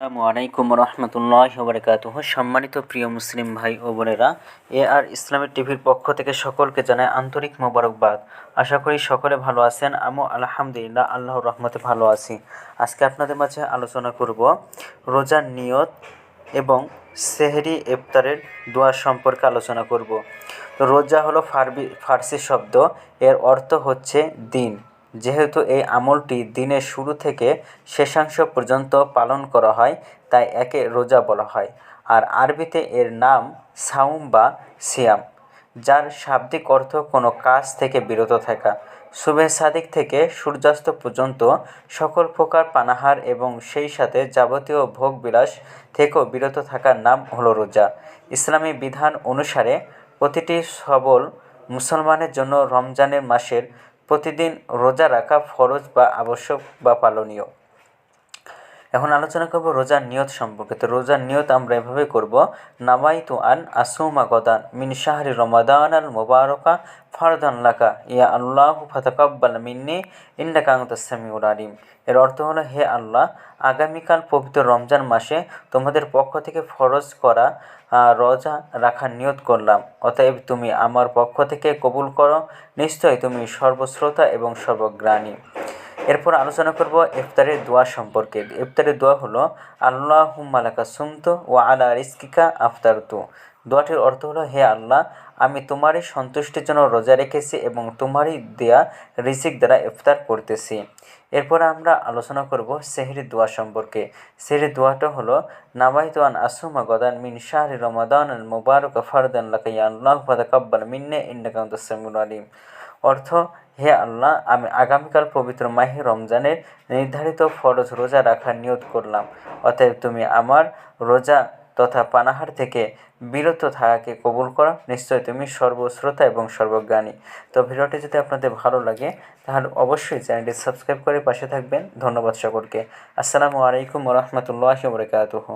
আসসালামু আলাইকুম রহমতুল্লাহ বরকাতুহ সম্মানিত প্রিয় মুসলিম ভাই ও বোনেরা এ আর ইসলামের টিভির পক্ষ থেকে সকলকে জানায় আন্তরিক মোবারকবাদ। আশা করি সকলে ভালো আছেন, আমিও আলহামদুলিল্লাহ আল্লাহর রহমতে ভালো আছি। আজকে আপনাদের মাঝে আলোচনা করব রোজার নিয়ত এবং সেহরি ইফতারের দোয়া সম্পর্কে আলোচনা করব। রোজা হলো ফারবি, ফার্সি শব্দ, এর অর্থ হচ্ছে দিন। যেহেতু এই আমলটি দিনের শুরু থেকে শেষাংশ পর্যন্ত পালন করা হয়, তাই একে রোজা বলা হয়। আর আরবিতে এর নাম সাউম বা সিয়াম, যার শাব্দিক অর্থ কোনো কাজ থেকে বিরত থাকা। শুভে সাদিক থেকে সূর্যাস্ত পর্যন্ত সকল প্রকার পানাহার এবং সেই সাথে যাবতীয় ভোগবিলাস থেকেও বিরত থাকার নাম হলো রোজা। ইসলামী বিধান অনুসারে প্রতিটি সবল মুসলমানের জন্য রমজানের মাসের প্রতিদিন রোজা রাখা ফরজ বা আবশ্যক বা পালনীয়। এখন আলোচনা করব রোজার নিয়ত সম্পর্কে। তো রোজার নিয়ত আমরা এভাবে করব, নামাইতু আন আসুমা গদান মিন শাহরি রমাদান আল মোবারকা ফারদান লাকা। ইয়া আল্লাহ ফাতাকাব্বাল মিন্নি সামিউল আলিম। এর অর্থ হলো, হে আল্লাহ, আগামীকাল পবিত্র রমজান মাসে তোমাদের পক্ষ থেকে ফরজ করা রোজা রাখার নিয়ত করলাম। অতএব তুমি আমার পক্ষ থেকে কবুল করো। নিশ্চয়ই তুমি সর্বশ্রোতা এবং সর্বজ্ঞানী। এরপর আলোচনা করব ইফতারের দোয়া সম্পর্কে। ইফতারের দোয়া হলো আল্লাহ মালাকা সুমতু ও আলা রিস্কিকা আফতারতু। দোয়াটির অর্থ হলো, হে আল্লাহ, আমি তোমারই সন্তুষ্টির জন্য রোজা রেখেছি এবং তোমারই দেয়া রিসিক দ্বারা ইফতার করতেছি। এরপর আমরা আলোচনা করব সেহরি দোয়া সম্পর্কে। সেহরি দোয়াটা হলো নাবাইতান আসুমা গদান মিন শাহরি রমাদান মুবারক ফারদান লাকাইয়া আল্লাহ ফাদাকাব্বাল মিন্নে ইন্নাকান্ত সামিউল আলিম। অর্থ, হে আল্লাহ, আমি আগামীকাল পবিত্র মাহে রমজানের নির্ধারিত ফরজ রোজা রাখার নিয়ত করলাম। অতএব তুমি আমার রোজা তথা পানাহার থেকে বিরত থাকাকে কবুল করো। নিশ্চয় তুমি সর্বশ্রোতা এবং সর্বজ্ঞানী। তো ভিডিওটি যদি আপনাদের ভালো লাগে, তাহলে অবশ্যই চ্যানেলটি সাবস্ক্রাইব করে পাশে থাকবেন। ধন্যবাদ সকলকে। আসসালামু আলাইকুম রহমতুল্লাহ বরকাতহ।